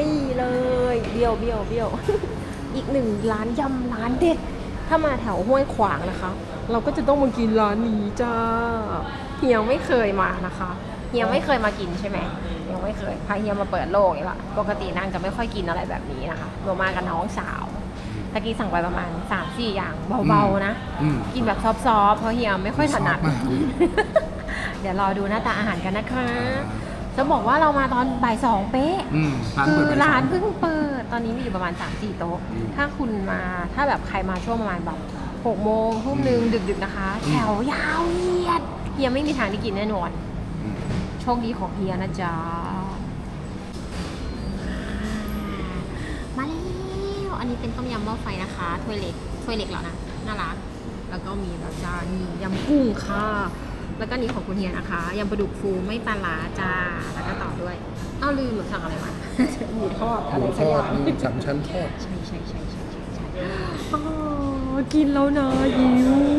นี่เลยเบี้ยวเบี้ยวเบี้ยวอีกหนึ่งร้านยำร้านเด็ด ถ้ามาแถวห้วยขวางนะคะ เราก็จะต้องมากินร้านนี้จ้าเฮียไม่เคยมานะคะเฮียไม่เคยมากินใช่ไหมยังไม่เคยพาเฮียมาเปิดโลกนี่แหละปกตินางจะไม่ค่อยกินอะไรแบบนี้นะคะเรามากับน้องสาวตะกี้สั่งไปประมาณ3 4อย่างเบาๆนะอืมกินแบบซอฟต์ๆเพราะเฮียไม่ค่อยถนัดซอฟต์มากเดี๋ยวรอดูหน้าตาอาหารกันนะคะ จะบอกว่าเรามาตอนบ่ายสองเป๊ะ อืมร้านคืเปิดอไปร้านสองเพิ่งเปิด ตอนนี้มีอยู่ประมาณ 3 4 โต๊ะอืมถ้าคุณมาถ้าแบบใครมาช่วงประมาณแบบ6โมงทุ่มหนึ่งดึกๆนะคะอืมแถวยาวเหยียดเฮียไม่มีทางได้กินแน่นอน อืมโชคดีของเฮียนะจ๊ะ มาแล้วอันนี้เป็นต้มยำหม้อไฟนะคะถ้วยเล็กถ้วยเล็กแล้วนะน่ารักแล้วก็มีแล้วจ้านี่ยำกุ้งค่ะ แล้วก็นี่ของคุณเฮียนะคะยำปลาดุกฟูไม่ปลาร้าจ้า แล้วก็ต่อด้วยอ้าวลืมหรือสั่งอะไรมาหมูทอดหอะไรมูทสักออดย่างอืมสามชั้นทอด ใช่ใช่ใช่ใช่ใช่ใช่อ๋อกินแล้วนะหิว